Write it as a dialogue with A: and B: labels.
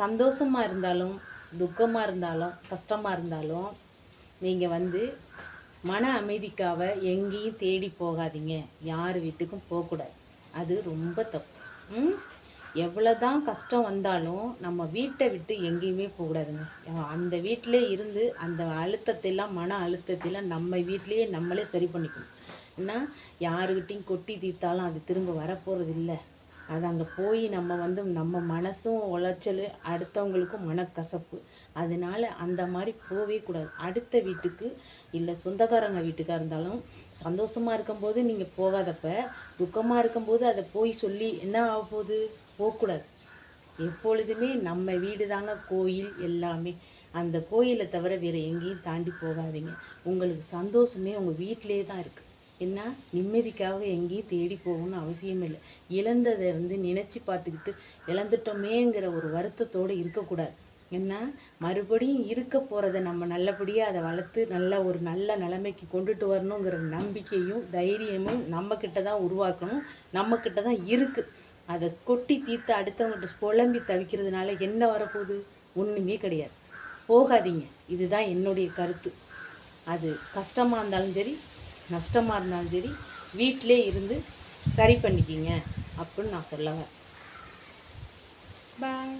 A: சந்தோஷமாக இருந்தாலும் துக்கமாக இருந்தாலும் கஷ்டமாக இருந்தாலும் நீங்கள் வந்து மன அமைதிக்காக எங்கேயும் தேடி போகாதீங்க. யார் வீட்டுக்கும் போகக்கூடாது. அது ரொம்ப தப்பு. எவ்வளோ தான் கஷ்டம் வந்தாலும் நம்ம வீட்டை விட்டு எங்கேயுமே போகக்கூடாதுங்க. அந்த வீட்டிலே இருந்து அந்த அழுத்தத்தெல்லாம் மன அழுத்தத்தெல்லாம் நம்ம வீட்டிலேயே நம்மளே சரி பண்ணிக்கணும். ஏன்னா யாருக்கிட்டையும் கொட்டி தீர்த்தாலும் அது திரும்ப வரப்போகிறது இல்லை அது அங்கே போய் நம்ம வந்து நம்ம மனசும் உளைச்சல் அடுத்தவங்களுக்கும் மனக்கசப்பு. அதனால அந்த மாதிரி போகவே கூடாது. அடுத்த வீட்டுக்கு இல்லை சொந்தக்காரங்க வீட்டுக்காக இருந்தாலும் சந்தோஷமாக இருக்கும்போது நீங்கள் போகாதப்ப துக்கமாக இருக்கும்போது அதை போய் சொல்லி என்ன ஆக போகுது? போகக்கூடாது. எப்பொழுதுமே நம்ம வீடு தாங்க கோயில் எல்லாமே. அந்த கோயிலை தவிர வேறு எங்கேயும் தாண்டி போகாதீங்க. உங்களுக்கு சந்தோஷமே உங்கள் வீட்டிலே தான் இருக்குது என்ன? நிம்மதிக்காக எங்கேயும் தேடி போகணும்னு அவசியம் இல்லை. இழந்ததை வந்து நினச்சி பார்த்துக்கிட்டு இழந்துட்டோமேங்கிற ஒரு வருத்தத்தோடு இருக்கக்கூடாது. என்ன? மறுபடியும் இருக்க போகிறத நம்ம நல்லபடியாக அதை வளர்த்து நல்ல ஒரு நல்ல நிலைமைக்கு கொண்டுட்டு வரணுங்கிற நம்பிக்கையும் தைரியமும் நம்மக்கிட்ட தான் உருவாக்கணும். நம்மக்கிட்ட தான் இருக்குது அதை கொட்டி தீர்த்து அடுத்தவங்ககிட்ட புலம்பி தவிக்கிறதுனால என்ன வரப்போகுது? ஒன்றுமே கிடையாது. போகாதீங்க. இதுதான் என்னுடைய கருத்து. அது கஷ்டமாக இருந்தாலும் சரி நஷ்டமாக இருந்தாலும் சரி வீட்டிலே இருந்து சரி பண்ணிக்கிங்க அப்படின்னு நான் சொல்லுவேன் பாய்